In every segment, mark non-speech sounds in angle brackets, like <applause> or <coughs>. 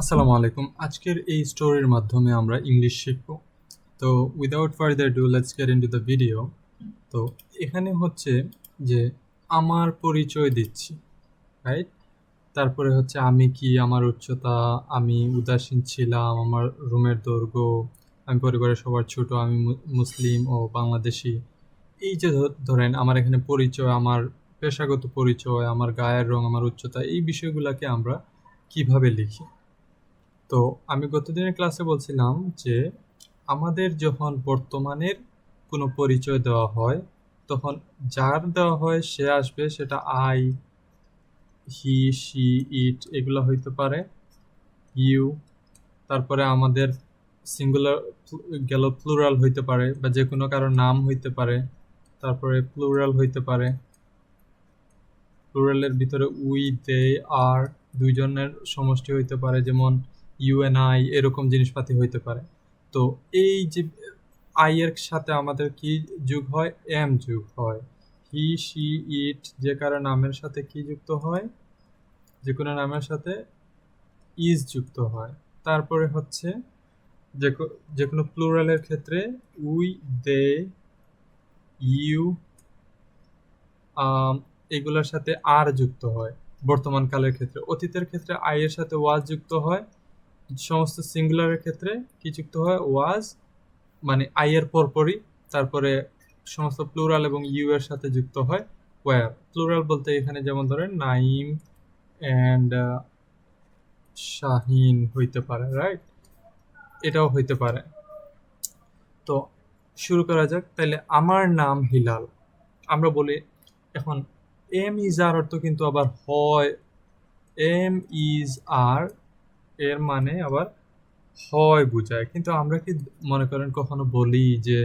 আসসালামু আলাইকুম। আজকের এই স্টোরির মাধ্যমে আমরা ইংলিশ শিখব। তো without further do let's get into the video তো এখানে হচ্ছে যে আমার পরিচয় দিচ্ছি রাইট তারপরে হচ্ছে আমি কি, আমার উচ্চতা, আমি উদাসীন ছিলাম, আমার রুমের দৈর্ঘ্য, আমি পরিবারের সবার ছোট, আমি মুসলিম ও বাংলাদেশি। এই যে ধরেন আমার এখানে পরিচয়, আমার পেশাগত পরিচয়, আমার গায়ের রং, আমার উচ্চতা, এই বিষয়গুলোকে আমরা কীভাবে লিখি? তো আমি গতদিনের ক্লাসে বলছিলাম যে, আমাদের যখন বর্তমানের কোনো পরিচয় দেওয়া হয়, তখন যার দেওয়া হয় সে আসবে, সেটা আই হি সি ইট এগুলো হইতে পারে ইউ তারপরে আমাদের সিঙ্গুলার গেল প্লুরাল হইতে পারে বা যে কোনো কারও নাম হইতে পারে, তারপরে প্লুরাল হইতে পারে প্লুরালের ভিতরে উই দে আর দুইজনের সমষ্টি হইতে পারে, যেমন ইউ এন আই এরকম জিনিসপাতি হইতে পারে। তো এই যে আই এর সাথে আমাদের কি যুগ হয়? এম যুগ হয়। হি সি ইট যে কারও নামের সাথে কি যুক্ত হয়? যে কোনো নামের সাথে ইজ যুক্ত হয়। তারপরে হচ্ছে যে যে কোনো প্লুরালের ক্ষেত্রে উই, দে, ইউ এগুলোর সাথে আর যুক্ত হয় বর্তমান কালের ক্ষেত্রে। অতীতের ক্ষেত্রে আই এর সাথে ওয়াজ যুক্ত হয়। সমস্ত সিঙ্গুলারের ক্ষেত্রে কি যুক্ত হয়? ওয়াজ মানে আই এর পরপরই, তারপরে সমস্ত প্লুরাল এবং ইউ এর সাথে যুক্ত হয়। ওয়ার প্লুরাল বলতে এখানে যেমন ধরেন নাইম অ্যান্ড শাহিন হইতে পারে রাইট এটাও হইতে পারে। তো শুরু করা যাক। তাহলে আমার নাম হিলাল। আমরা বলি এখন এম ইজ আর অর্থ কিন্তু আবার হয়। এম ইজ আর এর মানে আবার হয় বোঝায়। কিন্তু আমরা কি মনে করেন কখনো বলি যে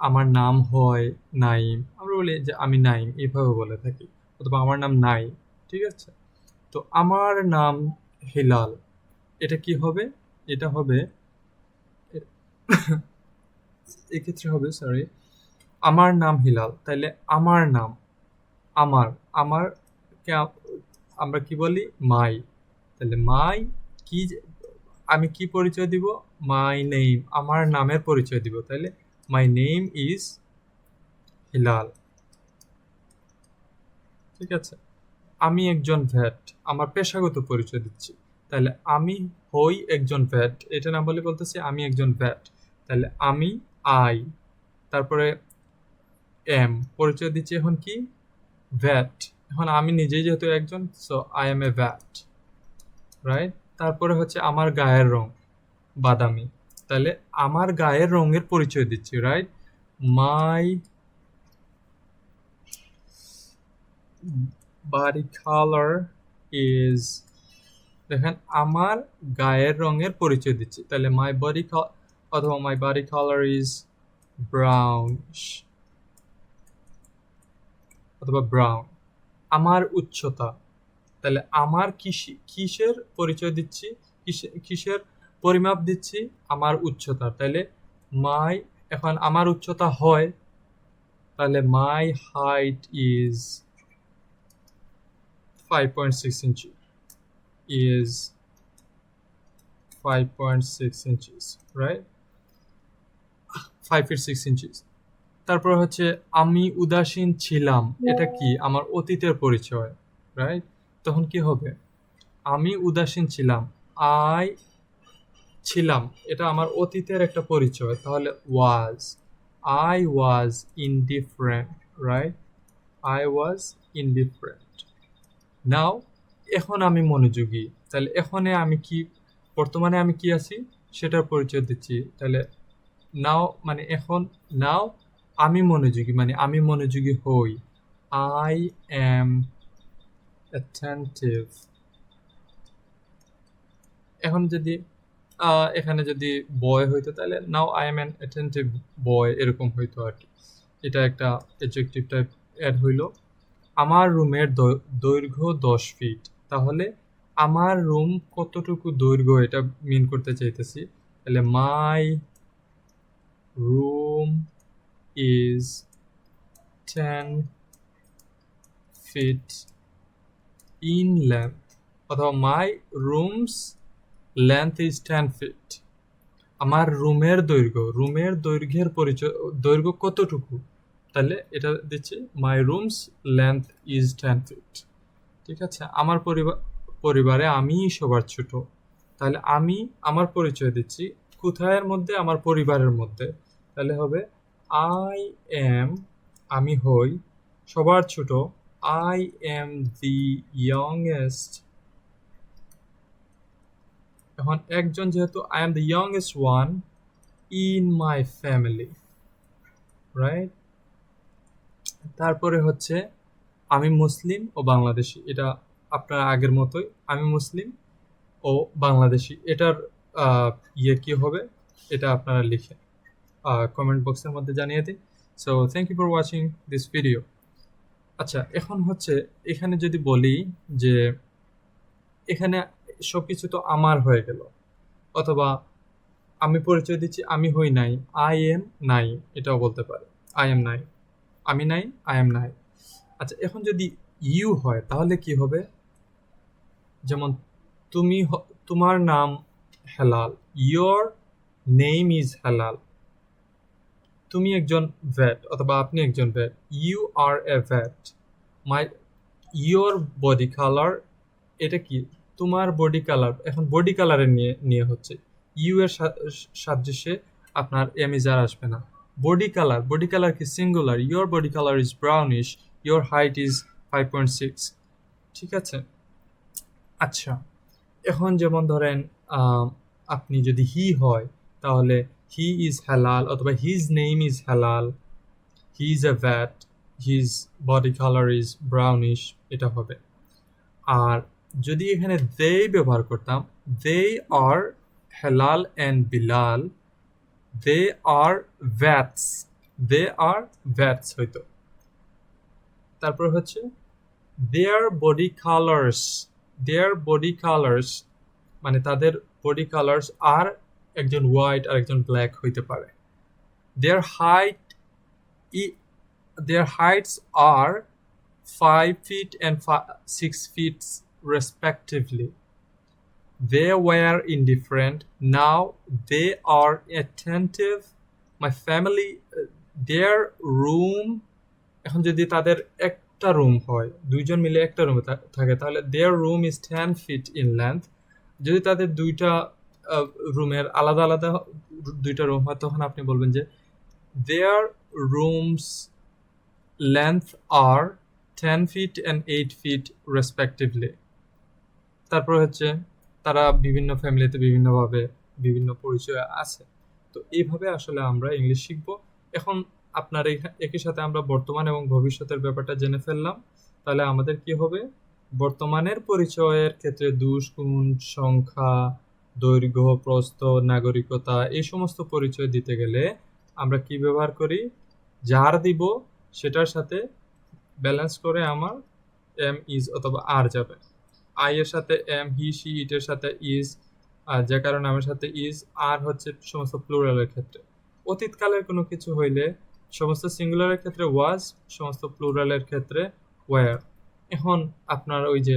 আমার নাম হয় নাইম? আমরা বলি যে আমি নাইম এভাবে বলে থাকি। অথবা আমার নাম নাই, ঠিক আছে? তো আমার নাম হিলাল। এটা কি হবে? এটা হবে <coughs> এক্ষেত্রে হবে সরি আমার নাম হিলাল। তাইলে আমার নাম, আমার আমার আমরা কি বলি? মাই। তাহলে মাই কি আমি কি পরিচয় দিব? মাই নেম আমার নামের পরিচয় দিব তাহলে মাই নেম ইজ হিলাল ঠিক আছে? আমি একজন ভ্যাট আমার পেশাগত পরিচয় দিচ্ছি। তাহলে আমি হই একজন ভ্যাট এটা না বলে বলতেছি আমি একজন ভ্যাট তাহলে আমি আই তারপরে এম পরিচয় দিচ্ছি এখন কি? ভ্যাট এখন আমি নিজেই যেহেতু একজন so I am a fat right তারপরে হচ্ছে আমার গায়ের রং, বাদামি। তাহলে আমার গায়ের রঙের পরিচয় দিচ্ছি right my body colour is দেখেন, আমার গায়ের রঙের পরিচয় দিচ্ছি। তাহলে মাই বডি অথবা my body colour is brown অথবা ব্রাউন আমার উচ্চতা তাহলে আমার কিসি কিসের পরিচয় দিচ্ছি? কিসের পরিমাপ দিচ্ছি? আমার উচ্চতা তাহলে মাই এখন আমার উচ্চতা হয় তাহলে my height is five point six inch is five point six inches right five feet six inches তারপর হচ্ছে আমি উদাসীন ছিলাম এটা কি? আমার অতীতের পরিচয় রাইট তখন কি হবে? আমি উদাসীন ছিলাম, আই ছিলাম। এটা আমার অতীতের একটা পরিচয়। তাহলে was I was indifferent right I was indifferent now এখন আমি মনোযোগী। তাহলে এখনে আমি কি, বর্তমানে আমি কি আছি? সেটার পরিচয় দিচ্ছি। তাহলে নাও মানে এখন নাও আমি মনোযোগী মানে আমি মনোযোগী হই। আই এম অ্যাটেন্টিভ এখন যদি এখানে যদি বয় হইতো, তাহলে now I am an attentive boy এরকম হইতো আর কি। এটা একটা এডজেক্টিভ টাইপ অ্যাড হইল। আমার রুমের দৈর্ঘ্য দশ ফিট তাহলে আমার রুম কতটুকু দৈর্ঘ্য এটা মিন করতে চাইতেছি? তাহলে my room is ten feet in length অথবা my room's length is ten feet. আমার রুমের দৈর্ঘ্য, রুমের দৈর্ঘ্যের পরিচয়, দৈর্ঘ্য কতটুকু? তাহলে এটা দিচ্ছি, my room's length is ten feet. ঠিক আছে? আমার পরিবার পরিবারে আমিই সবার ছোট। তাহলে আমি আমার পরিচয় দিচ্ছি কোথায়ের মধ্যে? আমার পরিবারের মধ্যে। তাহলে হবে, আই এম, আমি হই সবার ছোট। আই এম দি ইয়ংয়েস্ট এখন একজন যেহেতু I am the youngest one in my family right তারপরে হচ্ছে আমি মুসলিম ও বাংলাদেশি, এটা আপনার আগের মতোই, আমি মুসলিম ও বাংলাদেশি, এটার ইয়ে কি হবে? এটা আপনারা লিখে কমেন্ট বক্সের মধ্যে জানিয়ে দিন। So thank you for watching this video আচ্ছা এখন হচ্ছে এখানে যদি বলি যে এখানে সব কিছু তো আমার হয়ে গেল, অথবা আমি পরিচয় দিচ্ছি, আমি হই নাই আই এম নাই, এটাও বলতে পারে। আই এম নাই, আমি নাই আই এম নাই। আচ্ছা এখন যদি ইউ হয়, তাহলে কি হবে? যেমন তুমি তোমার নাম Helal your name is Helal. তুমি একজন ভ্যাট অথবা আপনি একজন fat you are a fat my your body colour এটা কি? তোমার বডি কালার এখন বডি কালারের নিয়ে নিয়ে হচ্ছে। ইউ এর সাদৃশ্যে আপনার এমিজার আসবে না। বডি কালার বডি কালার কি singular your body colour is brownish your height is five point six ঠিক আছে? আচ্ছা এখন যেমন ধরেন আপনি যদি হি হয়, তাহলে হি ইজ হালাল অথবা his name is Halal he is a fat his body colour is brownish এটা হবে। আর যদি এখানে দে ব্যবহার করতাম they are Helal and Bilal they are fats they are fats হইতো তারপর হচ্ছে their body colours their body colours মানে তাদের বডি কালার্স আর একজন হোয়াইট আর একজন ব্ল্যাক হইতে পারে। Their height E their heights are five feet and six feet respectively they were indifferent. Now they are attentive. My family uh, their room এখন যদি তাদের একটা রুম হয় দুইজন মিলে একটা রুমে থাকে তাহলে their room is ten feet in length যদি তাদের দুইটা রুমের আলাদা আলাদা দুইটা রুম হয়, তখন আপনি বলবেন যে their room's length are ten feet and eight feet respectively তারপর হচ্ছে তারা বিভিন্ন ফ্যামিলিতে বিভিন্নভাবে বিভিন্ন পরিচয় আছে। তো এইভাবে আসলে আমরা ইংলিশ শিখব। এখন আপনার একই সাথে আমরা বর্তমান এবং ভবিষ্যতের ব্যাপারটা জেনে ফেললাম। তাহলে আমাদের কি হবে? বর্তমানের পরিচয়ের ক্ষেত্রে দুষ, গুণ, সংখ্যা দৈর্ঘ্য, প্রস্থ, নাগরিকতা এই সমস্ত পরিচয় দিতে গেলে আমরা কি ব্যবহার করি? যার দিব সেটার সাথে ব্যালেন্স করে আমার এম ইজ অথবা আর যাবে। আই এর সাথে এম হি সি ইটের সাথে ইজ আর যে কারণে আমার সাথে ইজ আর হচ্ছে সমস্ত প্লুরালের ক্ষেত্রে। অতীতকালের কোনো কিছু হইলে সমস্ত সিঙ্গুলারের ক্ষেত্রে ওয়াজ সমস্ত প্লুরালের ক্ষেত্রে ওয়ার এখন আপনার ওই যে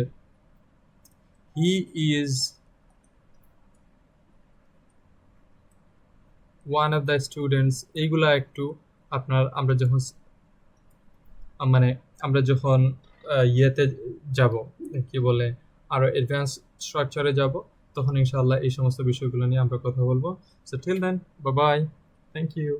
he is one of the students এইগুলা একটু আপনার আমরা যখন মানে আমরা যখন ইয়েতে যাব, কি বলে আরও অ্যাডভান্স স্ট্রাকচারে যাব, তখন ইনশাল্লাহ এই সমস্ত বিষয়গুলো নিয়ে আমরা কথা বলব। So till then bye thank you